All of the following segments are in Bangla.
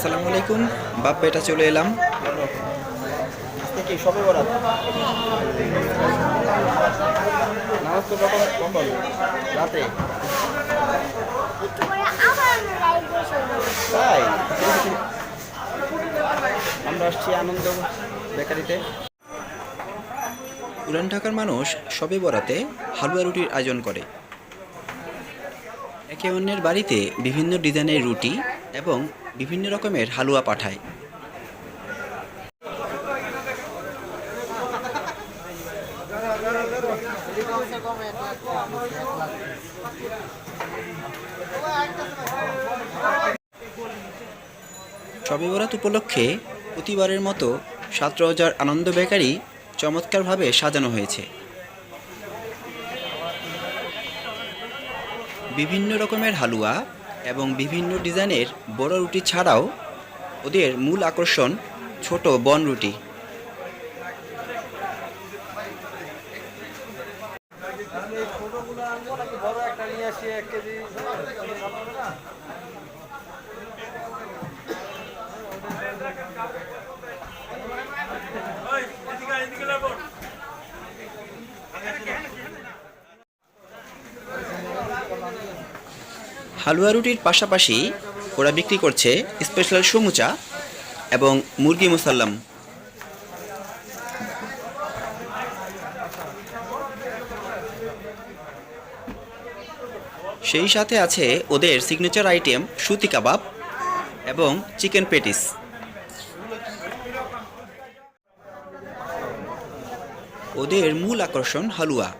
আসসালামু আলাইকুম। বাপ বেটা চলে এলাম? রাতে তাই? আমরা আসছি আনন্দ বেকারিতে। পুরান ঢাকার মানুষ সবে বরাতে হালুয়া রুটির আয়োজন করে। একে অন্যের বাড়িতে বিভিন্ন ডিজাইনের রুটি এবং বিভিন্ন রকমের হালুয়া পাঠায়। সবে বরাত উপলক্ষে প্রতিবারের মতো সাত রোজার আনন্দ বেকারি চমৎকারভাবে সাজানো হয়েছে। বিভিন্ন রকমের হালুয়া এবং বিভিন্ন ডিজাইনের বড় রুটি ছাড়াও ওদের মূল আকর্ষণ ছোট বন রুটি। হালুয়া রুটির পাশাপাশি ওরা বিক্রি করছে স্পেশাল সমুচা এবং মুরগি মুসাল্লাম। সেই সাথে আছে ওদের সিগনেচার আইটেম সুতি কাবাব এবং চিকেন পেটিস। ওদের মূল আকর্ষণ হালুয়া।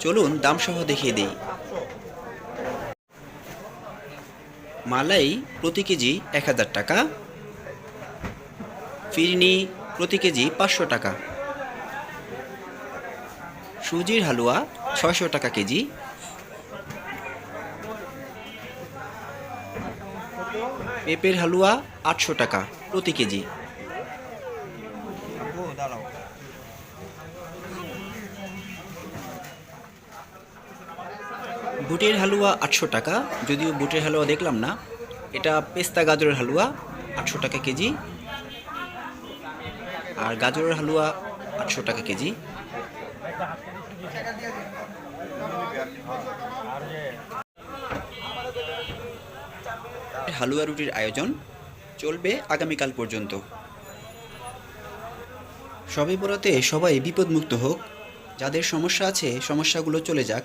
চলুন দামসহ দেখিয়ে দিই। মালাই প্রতি কেজি এক হাজার টাকা। ফিরনি প্রতি কেজি পাঁচশো টাকা। সুজির হালুয়া ছয়শো টাকা কেজি। পেঁপের হালুয়া আটশো টাকা প্রতি কেজি। দাঁড়াও। বুটের হালুয়া আটশো টাকা, যদিও বুটের হালুয়া দেখলাম না। এটা পেস্তা গাজরের হালুয়া আটশো টাকা কেজি। আর গাজরের হালুয়া আটশো টাকা কেজি। হালুয়া রুটির আয়োজন চলবে আগামীকাল পর্যন্ত। সবে বরাতে সবাই বিপদমুক্ত হোক। যাদের সমস্যা আছে, সমস্যাগুলো চলে যাক।